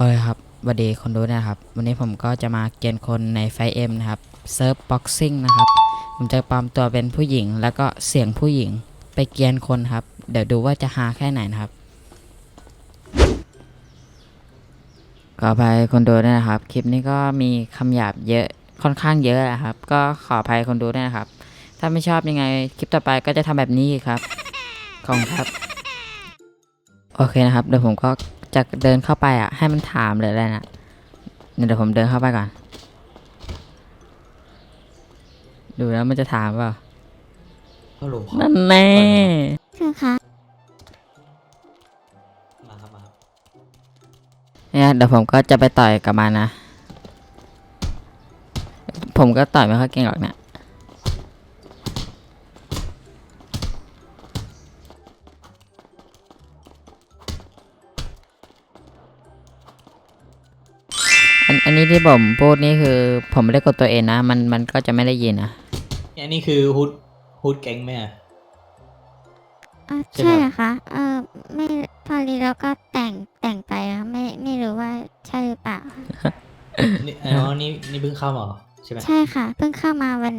โอเคครับสวัสดีคนดูนะครับ วันนี้ผมก็จะมาเกณฑ์คนในไฟเอ็มนะครับ เซิร์ฟบ็อกซิ่งนะครับ ผมจะปลอมตัวเป็นผู้หญิง แล้วก็เสียงผู้หญิงไปเกียนคนครับ เดี๋ยวดูว่าจะหาแค่ไหนนะครับ ขออภัยคนดูด้วยนะครับ คลิปนี้ก็มีคำหยาบเยอะ ค่อนข้างเยอะนะครับ ก็ขออภัยคนดูด้วยนะครับ ถ้าไม่ชอบยังไงคลิปต่อไปก็จะทำแบบนี้ครับ ขอบคุณครับ โอเคนะครับ เดี๋ยวผมก็ จะเดินเข้าไปอะ ให้มันถามเลยอะไรนะเดี๋ยวผมเดินเข้าไปก่อน ดูแล้วมันจะถามเปล่าฮัลโหลครับนั่นแน่คือคะมาครับมาครับเนี่ยเดี๋ยวผมก็จะไปต่อยกับมันนะ ผมก็ต่อยไม่ค่อยเก่งหรอกเนี่ย นอันนี้ที่ผมพูดนี่คือ ผมไม่ได้กดตัวเองนะ มันมันก็จะไม่ได้ยินนะอันนี้คือฮุดฮุดแก๊งไหมอะอะใช่ใช่ไหม เหรอคะเออไม่พอดีแล้วก็แต่งแต่งไปอะไม่ไม่รู้ว่าใช่หรือเปล่านี่อ๋อนี่นี่เพิ่งเข้ามาเหรอใช่ไหมใช่ค่ะ เพิ่งเข้ามาวัน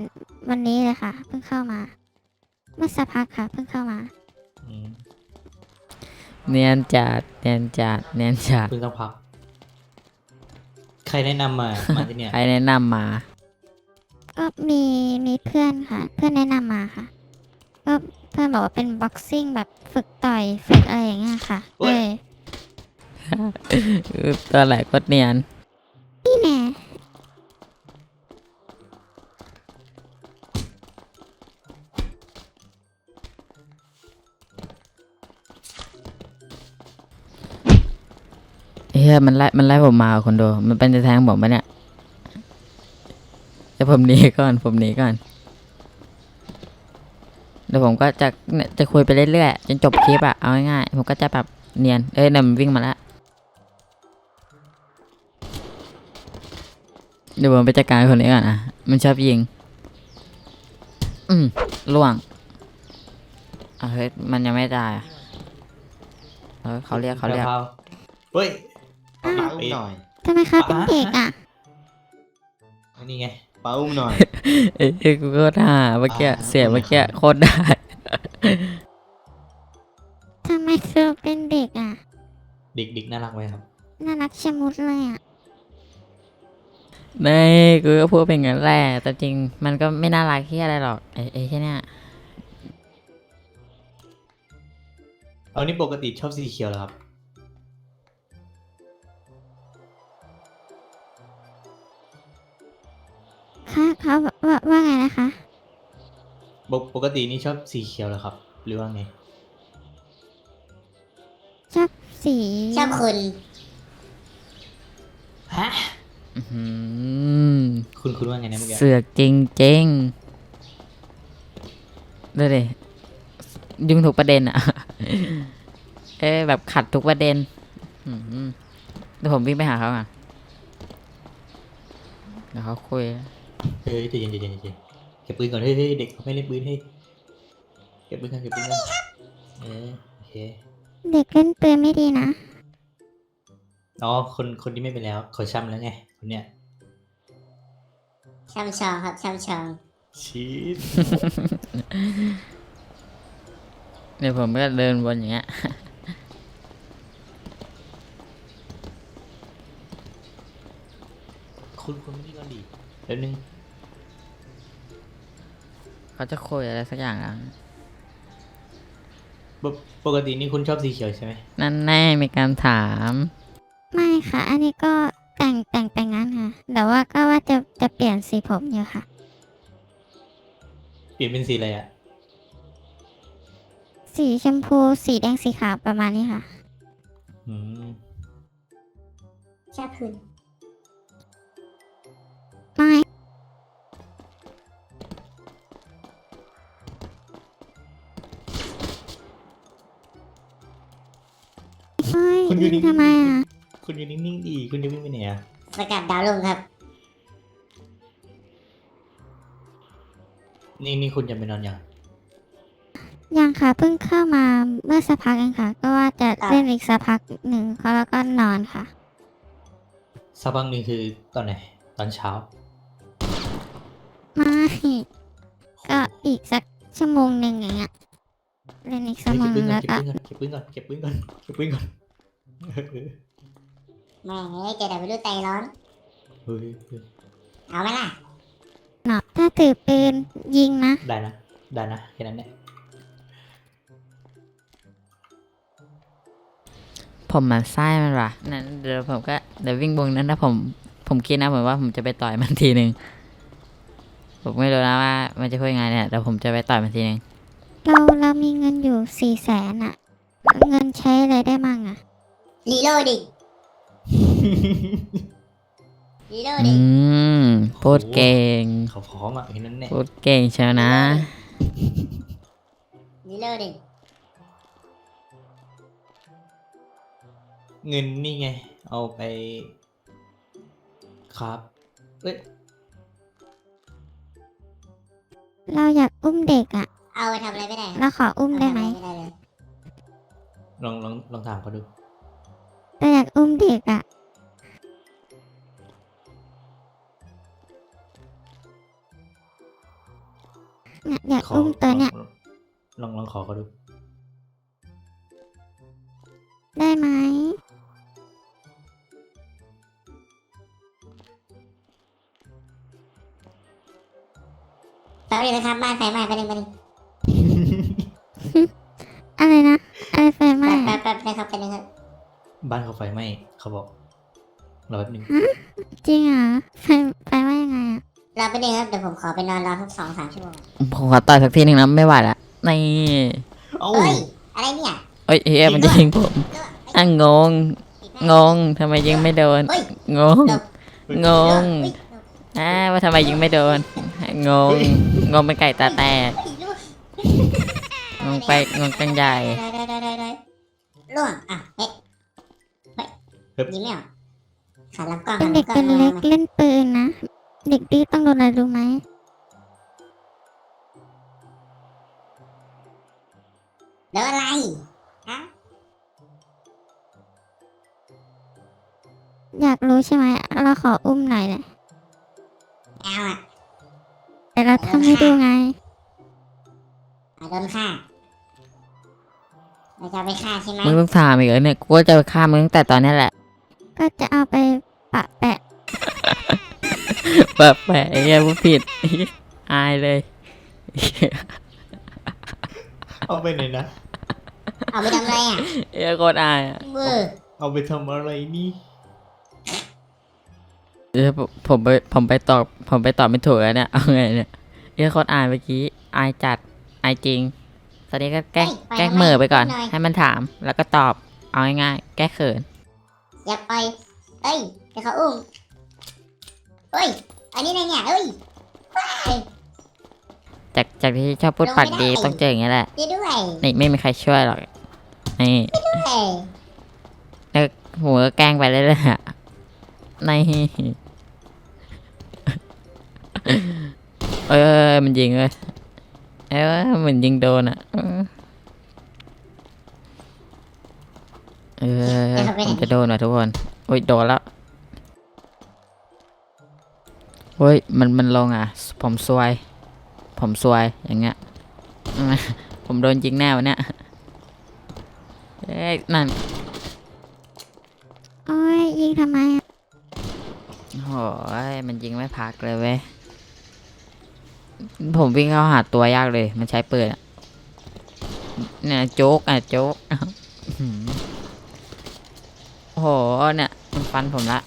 วันนี้เลยค่ะ เพิ่งเข้ามา เมื่อสักพักค่ะ เพิ่งเข้ามา อืมเนียนจัดเนียนจัดเนียนจัด เพิ่งต้องพัก ใครแนะนำมา มาที่เนี่ย ใครแนะนำมา ก็มีมีเพื่อนค่ะ เพื่อนแนะนำมาค่ะ ก็เพื่อนบอกว่าเป็นบ็อกซิ่งแบบฝึกต่อยฝึกอะไรอย่างเงี้ยค่ะเออตัวไหนก็เนียนนี่แน่ เฮียมันไล่มันไล่ผมมาว่ะคนดูมันเป็นจะแทงผมปะเนี่ยเดี๋ยวผมหนีก่อนผมหนีก่อนเดี๋ยวผมก็จะจะคุยไปเรื่อยๆจนจบคลิปอะเอาง่ายๆผมก็จะแบบเนียนเอ้ยนั่นมันวิ่งมาแล้วเดี๋ยวผมไปจัดการคนนี้ก่อนอะมันชอบยิง อืมล่วงเฮ้ยมันยังไม่ตายเออเขาเรียกเขาเรียก เฮ้ย ป้าอุ้มหน่อยทำไมคะเป็นเด็กอะ อันนี้ไงป้าอุ้มหน่อยเอ้ยกูก็ด่าเมื่อกี้เสียงเมื่อกี้โคตรได้ทำไมเธอเป็นเด็กอะ เด็กเด็กน่ารักไหมครับ น่ารักชะมุดเลยอะในกูก็พูดเป็นงั้นแหละแต่จริงมันก็ไม่น่ารักที่อะไรหรอกไอ้ไอ้แค่เนี้ยเอานี่ปกติชอบสีเขียวเหรอครับ ค่ะเขาว่าว่าไงนะคะปกปกตินี่ชอบสีเขียวเหรอครับ หรือว่าไง ชอบสีชอบคุณฮะอื้อหือคุณคุณว่าไงนะเมื่อกี้เสือกจริงจริงๆดูดิยุ่งทุกประเด็นอะเอ้ยแบบขัดทุกประเด็นอื้อหือเดี๋ยวผมวิ่งไปหาเขาอะเดี๋ยวเขาคุย เฮ้ยใจเย็นใจเย็นใจเย็นเก็บปืนก่อนเฮ้ยเฮ้ยเด็กเขาไม่เล่นปืนให้ยเก็บปืนกันเก็บปืนกันเออโอเคเด็กเล่นปืนไม่ดีนะอ๋อคนคนที่ไม่เป็นแล้วเขาช้ำแล้วไงคนเนี้ยช่ำชองครับช่ำชองชีสเดี๋ยวผมก็เดินวนอย่างเงี้ยคุณคุณไม่ได้ก่อนดีเดี๋ยวนึง เขาจะคุยอะไรสักอย่างแล้วปกปกตินี่คุณชอบสีเขียวใช่ไหมนั่นแน่มีการถาม ไม่ค่ะ อันนี้ก็แต่งแต่งไปงั้นค่ะ แต่ว่าก็ว่าจะจะเปลี่ยนสีผมอยู่ค่ะ เปลี่ยนเป็นสีอะไรอะ สีชมพูสีแดงสีขาวประมาณนี้ค่ะ อืมชอบคุณไยคุณอยู่ยินิ่งงๆทำไมอะ คุณอยู่นิ่งๆดี คุณจะวิ่งไปไหนอะสกัดดาวลงครับ นี่นี่คุณจะไปนอนยัง ยังค่ะเพิ่งเข้ามาเมื่อสักพักเองค่ะ ก็ว่าจะเล่นอีกสักพักหนึ่งแล้วก็นอนค่ะ สักพักหนึ่งคือตอนไหน ตอนเช้า ไม่ ก็อีกสักชั่วโมงหนึ่งอย่างเงี้ยเล่นอีกชั่วเฮ้ยโมงเก็บหปืนึ่นงก่อแล้วนก็เก็บปืนก่อน เก็บปืนก่อน เก็บปืนก่อน เก็บปืนก่อนเออ แม่งเอ้ยเจอแต่ไม่รู้ใจร้อน เฮ้ยเฮ้ยเอาไหมล่ะหนอบถ้าถือปืนยิงนะ ได้นะได้นะแค่นั้นแหละผมมันไส้มันว่ะนั่นเดี๋ยวผมก็เดี๋ยววิ่งวงนั้นถ้าผมผมคิดนะผมว่าผมจะไปต่อยมันทีหนึ่งผมไม่รู้นะว่ามันจะพูดยังไงเนี่ยเดี๋ยวผมจะไปต่อยมันทีหนึ่งเราเรามีเงินอยู่สี่แสนอะเงินใช้อะไรได้มั่งอะ รีโหลดดิรีโหลดอืดิมพูดเก่งเขาพร้อมอะแค่นั้นแหละพูดเก่งเชียวนะรีโหลดดิเงินนี่ไง เอาไป ครับ เอ้ยเราอยากอุ้มเด็กอะเอาไปทำอะไรไม่ได้ครับเราขออุ้มได้ไหม เอาปทำอะรไม่ได้เลยลองลองลองถามเขาดู เนี่ยอยากขออุ้มตัวเนี้ยลองลองขอเขาดู ได้ไหมแป๊บนึงนะครับบ้านไฟไหม้แป๊บนึงแป๊บนึงอะไรนะอะไรไฟไหม้แป๊บอะแป๊บแป๊บนะครับแป๊บนึงครับบ้านเขาไฟไหม้เขาบอกรอแป๊บนึงจริงเหรอไฟไฟไหม้ยังไงอะ รอแป๊บนึงครับเดี๋ยวผมขอไปนอนรอสักสองสามชั่วโมงผมขอต่อยสักทีหนึ่งนะไม่ไหวละนี่เอ้าเฮ้ยอะไรเนี่ยเอ้ยเฮียมันจะยิงผมเอ้ยอะงงผิดงแน่งทำไมยิงไม่โดนเฮ้ยงง งงเฮ้ยอ่าว่าทำไมยิงไม่โดน งง งงเป็นไก่ตาแตกเฮ้ยลูกงงไปงงกันใหญ่ได้ได้ได้ได้ได้ล่วงอะเฮ้ยเฮ้ยยิงไม่ออกขารับกล้องเป็นขาเด็รักบกล้เป็องนเล็กมาเล่นปืนนะ เด็กดื้อต้องโดนอะไรรู้ไหมเดี๋ยวอะไรฮะอยากรู้ใช่ไหมเราขออุ้มหน่อยเลยเอาอะแต่เราทำให้ดูไงเอาโดนฆ่าเราจะเอาไปฆ่าใช่ไหมมึงต้องถามอีกเหรอเนี่ยกูก็จะไปฆ่ามึงตั้งแต่ตอนนี้แหละ ก็จะเอาไปปะแปะ เปิดแปะไอ้เหี้ยพูดผิดอายเลย เอาไปไหนนะ เอาไปทำอะไรอะเอ้ยโคตรอายอะเวอร์เอาไปทำอะไรนี่ เดี๋ยวผมผมไปผมไปตอบผมไปตอบไม่ถูกแล้วเนี่ยเอาไงเนี่ยเอ้ยโคตรอายเมื่อกี้อายจัดอายจริง ตอนนี้ก็แกล้งแกล้งเหม่อไปก่อน ให้มันถามแล้วก็ตอบเอาง่ายๆแก้เขินอย่าปล่อยเอ้ยเดี๋ยวเขาอุ้ม เฮ้ย อันนี้อะไรเนี่ยเฮ้ยว้ายจากจากที่ชอบพูดปากดีต้องเจออย่างเงี้ยแหละช่วยด้วยนี่ไม่มีใครช่วยหรอก นี่เฮ้ยแล้วผมก็แกล้งไปเรื่อยๆอะนี่เอ้ยเอ้ยมันยิงเลยเอ้ยเหมือนยิงโดนอะ เออผมจะโดนว่ะทุกคน โอ้ยโดนแล้ว โอ้ย มัน มันลงอะ ผมซวย ผมซวย อย่างเงี้ย ผมโดนยิงแน่วันเนี้ยเอ้ย นั่น โอ้ยยิงทำไมอะโอ้ยมันยิงไม่พักเลยเว้ย ผมวิ่งเข้าหาตัวยากเลย มันใช้ปืนอะเนี่ยโจ๊กอะโจ๊กอื้อหือโอ้โหเนี่ยมันฟันผมละ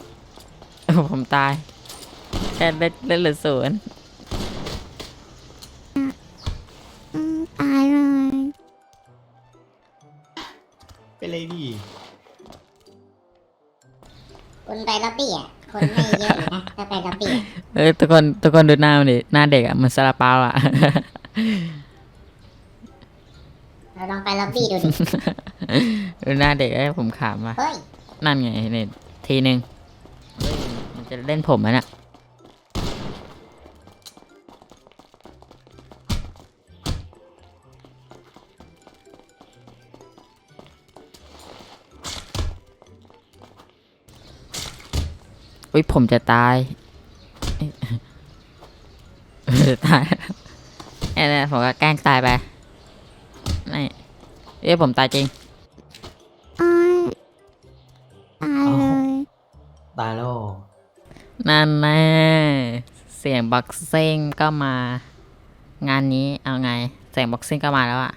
ผมตาย แค่เล่นเล่นเหลือศูนย์อืมตายเลยเป็นไรดิคุณไปล็อบบี้อะ คนไม่เยอะอยู่นะถ้าไปล็อบบี้อะเอ้ยทุกคนทุกคนดูหน้ามันดิหน้าเด็กอะเหมันซาลาเปาอะเราลองไปล็อบบี้ดูดิ ดูหน้าเด็กไอ้ยผมขำว่ะเฮ้ย นั่นไงเนี่ยทีหนึ่งเฮ้ยมันจะเล่นผมมันอะ อุ้ยผมจะตายเอ้ยจะตายไอ้เนี่ยผมก็แกล้งตายไปไม่เอ้ยผมตายจริง อ้อยตายเลย ตายแล้วเหรอนั่นแน่เสียงบ็อกซิ่งก็มา งานนี้เอาไง เสียงบ็อกซิ่งก็มาแล้วอะ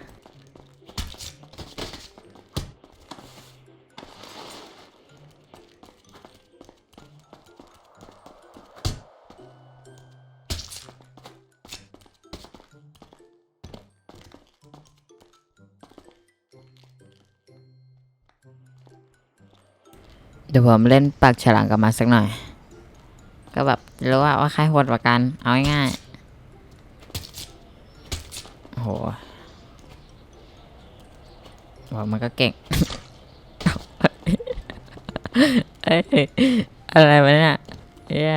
ดี๋ยวผมเล่นปากฉลามกับมาสักหน่อย ก็แบบรู้ว่าว่าใครโหดกว่ากัน เอาง่ายๆโอ้โหมันก็เก่งเอ้ยอะไรวะเนี่ยเอ้ย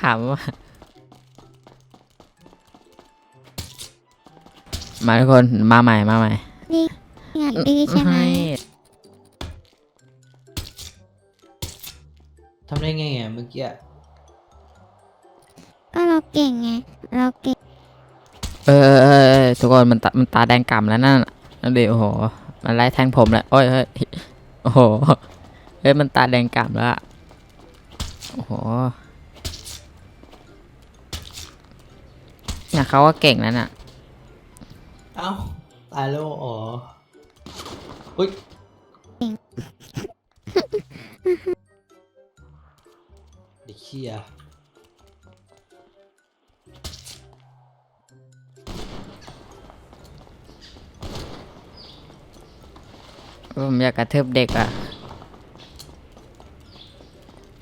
ขำว่ะมาทุกคนมาใหม่มาใหม่นี่อยากดีใช่ไหม ทำได้ไงอะเมื่อกี้อะก็เราเก่งไง เราเก่งเออเออเออเออทุกคนมันตามันตาแดงก่ำแล้วนั่นน่ะนั่นดิโอ้โห มันไล่แทงผมแล้วโอ้ยเฮ้ยโอ้โหเฮ้ยมันตาแดงก่ำแล้วอะโอ้โหเนี่ยเขาก็เก่งแล้วน่ะ เอ้าตายแล้วอ๋ออุ้ยี้ยผมอยากกระเทืบเด็กอะ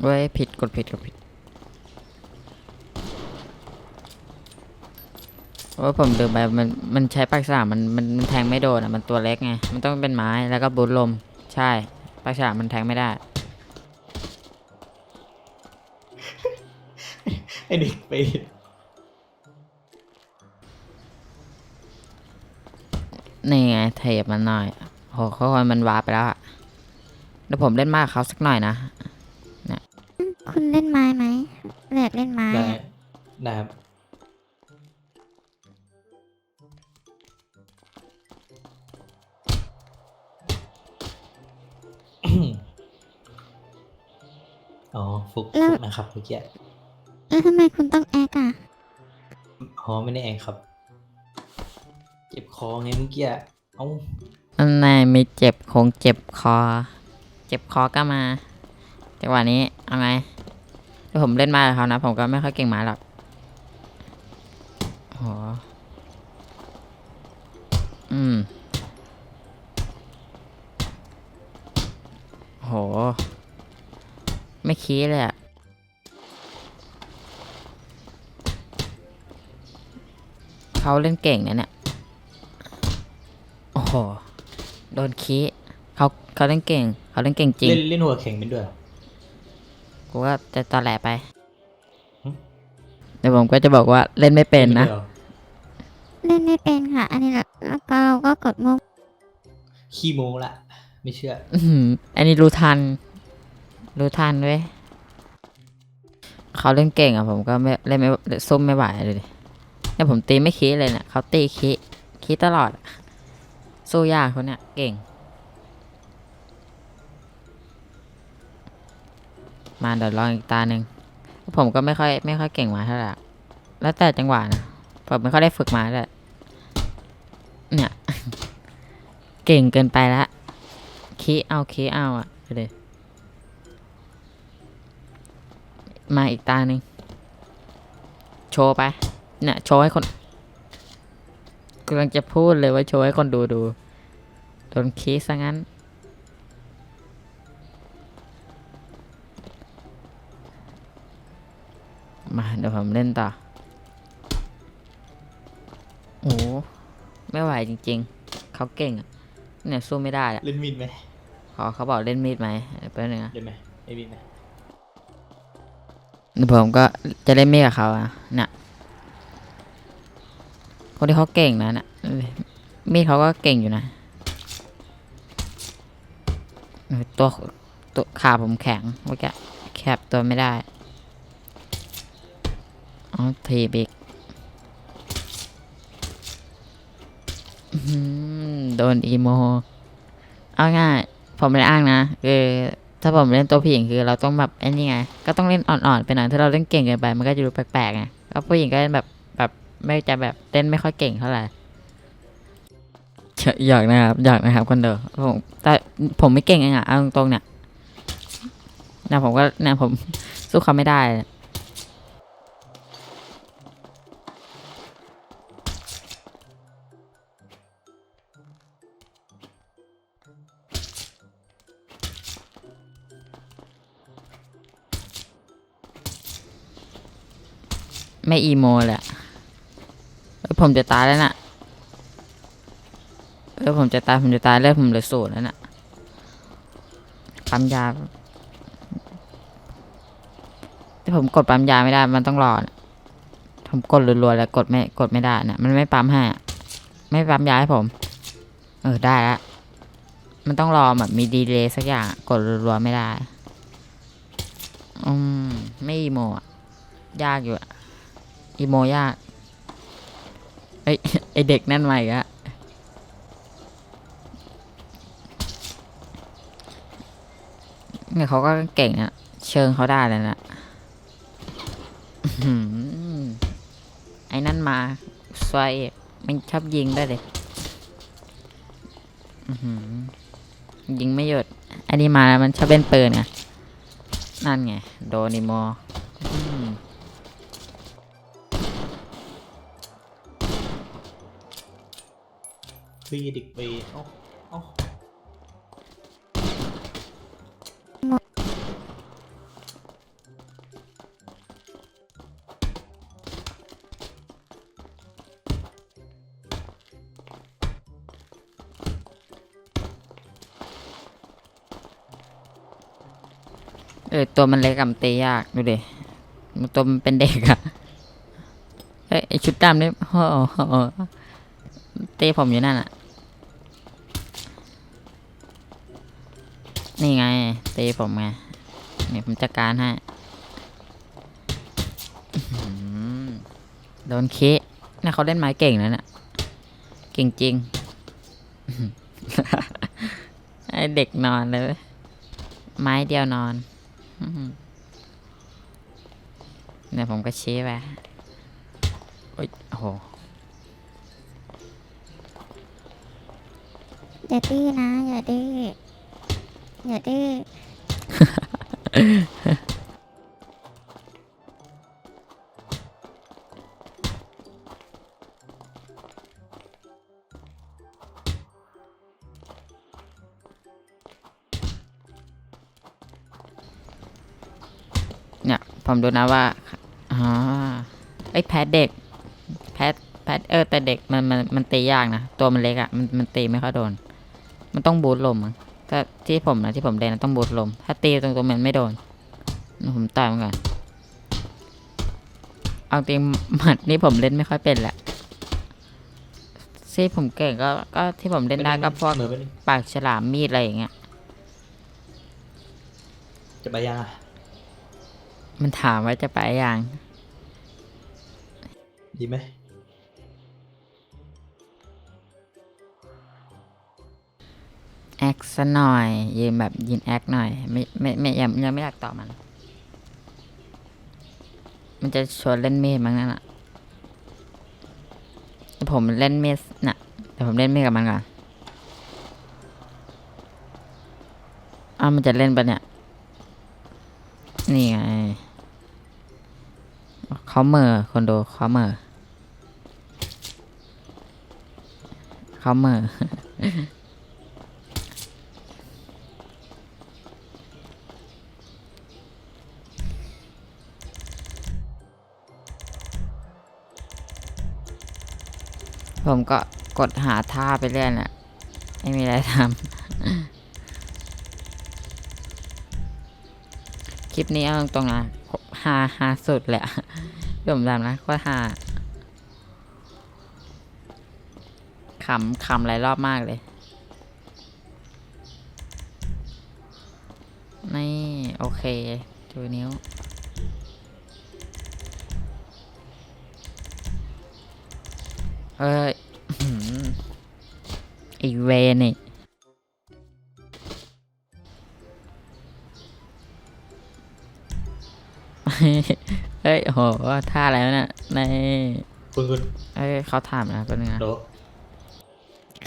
เว้ยผิดกดผิดกดผิดโอ้ผมลืมไปมันมันใช้ปากฉลามมันมันมันแทงไม่โดนอะมันตัวเล็กไง มันต้องเป็นไม้แล้วก็บูทลม ใช่ปากฉลามมันแทงไม่ได้ ไอเด็กไปดนี่ไงเทปมันหน่อยโหเขาคนมันวาร์ปไปแล้วอะเดี๋ยวผมเล่นมากบเขาสักหน่อยนะ คุณเล่นไม้ไหมเลือกเล่นไม้ได้อะได้ครับอ๋อฟุกฟุกนะครับเมื่อกี้ แล้วทำไมคุณต้องแอคอะอ๋อไม่ได้แองครับ เจ็บคอไงเมื่อกี้อะเอ้าอันไหนไม่เจ็บคงเจ็บคอ เจ็บคอก็มาจังหวะนี้เอาไงถ้าผมเล่นมากับเขานะ ผมก็ไม่ค่อยเก่งหมาหรอกโหอืมโห ไม่คีเลยอะ เขาเล่นเก่งนะเนี่ย โอ้โห โดนคีเขาเขาเล่นเก่ง เขาเล่นเก่งจริง เล่นเล่นหัวแข็งเป็นด้วยเหรอ กูว่าจะตอแหลไปหึ เดี๋ยวผมก็จะบอกว่าเล่นไม่เป็นนะด้วยหรอเล่นไม่เป็นค่ะ อันนี้เราแล้วก็เราก็กดมุกขี้โมละ ไม่เชื่อ อื้อหืออันนี้รู้ทัน รู้ทันเว้ยเขาเล่นเก่งอะผมก็ไม่เล่นไม่ซุ่มไม่ไหวเลยดิเนี่ย ผมตีไม่คีเลยเนี่ยเขาตีคีคีตลอด สู้ยากคนเนี่ยเก่ง มาเดี๋ยวลองอีกตาหนึ่งผมก็ไม่ค่อยไม่ค่อยเก่งมาเท่าไหร่แล้วแต่จังหวะนะผมไม่ค่อยได้ฝึกมาเลยเนี่ย เก่งเกินไปแล้วคีเอาคีเอาอะไปเลยมาอีกตาหนึ่งโชว์ไป เนี่ยโชว์ให้คนกำลังจะพูดเลยว่าโชว์ให้คนดูดูโดนคีซะงั้น มาเดี๋ยวผมเล่นต่อ โอ้โหไม่ไหวจริง ๆ เขาเก่งอะเนี่ยสู้ไม่ได้อะเล่นมีดไหมขอเขาบอกเล่นมีดไหมเดี๋ยวแป๊บนึงนะเล่นไหมไม่มีดไหมเดี๋ยวผมก็จะเล่นมีดกับเขาอะเนี่ย คนที่เขาเก่งนะเนี่ยมีดเขาก็เก่งอยู่นะ ตัวตัวขาผมแข็งเมื่อกี้แคบตัวไม่ได้อ๋อทีบอีกโดนอีโม เอาง่าย ผมไม่อ้างนะ คือ ถ้าผมเล่นตัวผู้หญิงคือเราต้องแบบไอ้นี่ไง ก็ต้องเล่นอ่อนๆไปหน่อยถ้าเราเล่นเก่งเกินไป มันก็จะดูแปลกๆไงก็ผู้หญิงก็แบบแบบ ไม่จะแบบเล่นไม่ค่อยเก่งเท่าไหร่หยอกนะครับหยอกนะครับคนเดียวผมแต่ผมไม่เก่งเองอะเอาตรงๆเนี่ยนะผมก็เนี่ยผมสู้เขาไม่ได้ไม่อีโมเลยอะเอ้ย ผมจะตายแล้วน่ะเออผมจะตายผมจะตายแล้วผมเหลือศูนย์แล้วน่ะปั๊มยาแต่ผมกดปั๊มยาไม่ได้ มันต้องรอนะผมกดรัวๆแล้วกดไม่กดไม่ได้น่ะมันไม่ปั๊มให้ไม่ปั๊มยาให้ผม เออได้แล้วมันต้องรอแบบมีดีเลย์สักอย่างกดรัวๆไม่ได้อืมไม่อีโมอะยากอยู่อะอีโมยาก เอ้ไอเด็กนั่นมาอีกอะเนี่ยเขาก็เก่งอะเชิงเขาได้เลยนะไอ้นั่นมาสวยมันชอบยิงได้เลยยิงไม่หยุดอันนี้มาแล้วมันชอบเล่นปืนไงนั่นไง โดนอีโมอืม เฮ้ยเด็กไปเอ้าเอ้าเออตัวมันเล็กกับมันตียากดูดิมันตัวมันเป็นเด็กอะเอ้ยไอชุดดำนี่โอ้โหตีผมอยู่นั่นอะ ตีผมไงนี่ผมจัดการให้โดนเคนี่ยเขาเล่นไม้เก่งนะเนี่ยเก่งจริงอื้อหือไอเด็กนอนเลย ไม้เดียวนอนเนี่ยผมก็ชี้ไปโอ้ยโอ้โหอย่าดื้อนะ อย่าดื้อ อย่าดื้อ เนี่ย ผมดูนะว่าอ๋อไอ้ยแพทเด็ก แพทแพทเออแต่เด็กมันมันมันตียากนะ ตัวมันเล็กอะ่ะมันมันตีไม่ค่อยโดน มันต้องบูทลมมั้ง ถ้าที่ผมนะที่ผมเล่นนะต้องบูทลม ถ้าตีตรงตัวมันไม่โดน ผมต่อยมันก่อนเอาจริงหมัดนี่ผมเล่นไม่ค่อยเป็นแหละที่ผมเก่งก็ก็ที่ผมเล่นได้ก็พวกเหมือนไปดิปากฉลามมีดอะไรอย่างเงี้ยจะไปยังอะมันถามว่าจะไปยัง ดีไหม แอคซะหน่อย ยืนแบบยินแอคหน่อย ไม่ไม่ไม่ยังยังไม่อยากต่อมัน มันจะชวนเล่นเมีดมั้งนั่นอะแต่ผมเล่นเมีดน่ะแต่ผมเล่นเมีดกับมันก่อนอ้าวมันจะเล่นปะเนี่ย นี่ไงเขาเมอคนดูเขาเมอเขาเมอ ผมก็กดหาท่าไปเรื่อยน่ะไม่มีอะไรทำ คลิปนี้เอาตรงๆนะฮาฮาสุดแหละผมจำนะก็ฮาขำขำหลายรอบมากเลยนี่โอเค ดูนิ้ว เอ้ยอื้อหือไอีเวนี่เฮ้ยโหท่าอะไรวะเนี่ยในคุณคุณเอ้ยเขาถามนะเป็นงนะโด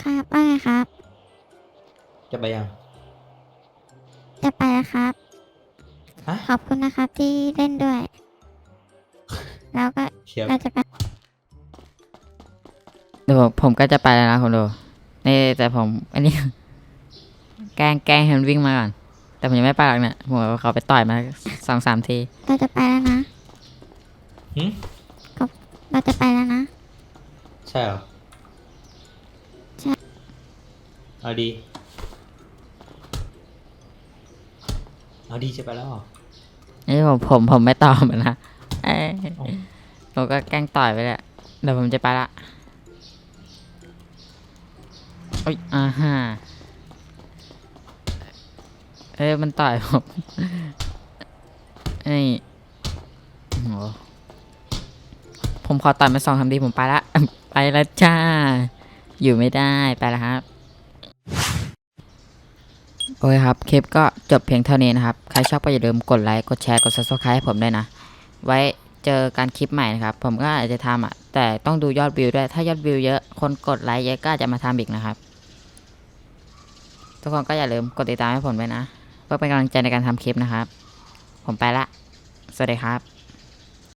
ครับว่าไงครับ จะไปยัง จะไปแล้วครับฮะขอบคุณนะครับที่เล่นด้วย แล้วก็เชียร์เราจะไป เดี๋ยวผมผมก็จะไปแล้วนะคุณดูนี่แต่ผมอันนี้ แกล้งแกล้งให้มันวิ่งมาก่อน แต่ผมยังไม่ไปหรอกเนี่ยผมเอาเขาไปต่อยมาสองสามทีเราจะไปแล้วนะหืมเราจะไปแล้วนะ ใช่เหรอใช่ เอาดี เอาดีจะไปแล้วเหรอ นี่ผมผมผมไม่ตอบมันนะเอ้ยเอ้าผมก็แกล้งต่อยไปแหละเดี๋ยวผมจะไปละโอ้ยอ่าฮะเอ้ยมันต่อยผมนี่โหผมขอต่อยมาสองคำดีผมไปละไปแล้วจ้า อยู่ไม่ได้ไปแล้วครับ โอเคครับ คลิปก็จบเพียงเท่านี้นะครับ ใครชอบก็อย่าลืมกดไลค์ กดแชร์ กด subscribe ให้ผมด้วยนะ ไว้เจอกันคลิปใหม่นะครับ ผมก็อาจจะทำอะ แต่ต้องดูยอดวิวด้วย ถ้ายอดวิวเยอะ คนกดไลค์เยอะก็อาจะมาทำอีกนะครับ ทุกคนก็อย่าลืมกดติดตามให้ผมด้วยนะ เพื่อเป็นกำลังใจในการทำคลิปนะครับ ผมไปละ สวัสดีครับ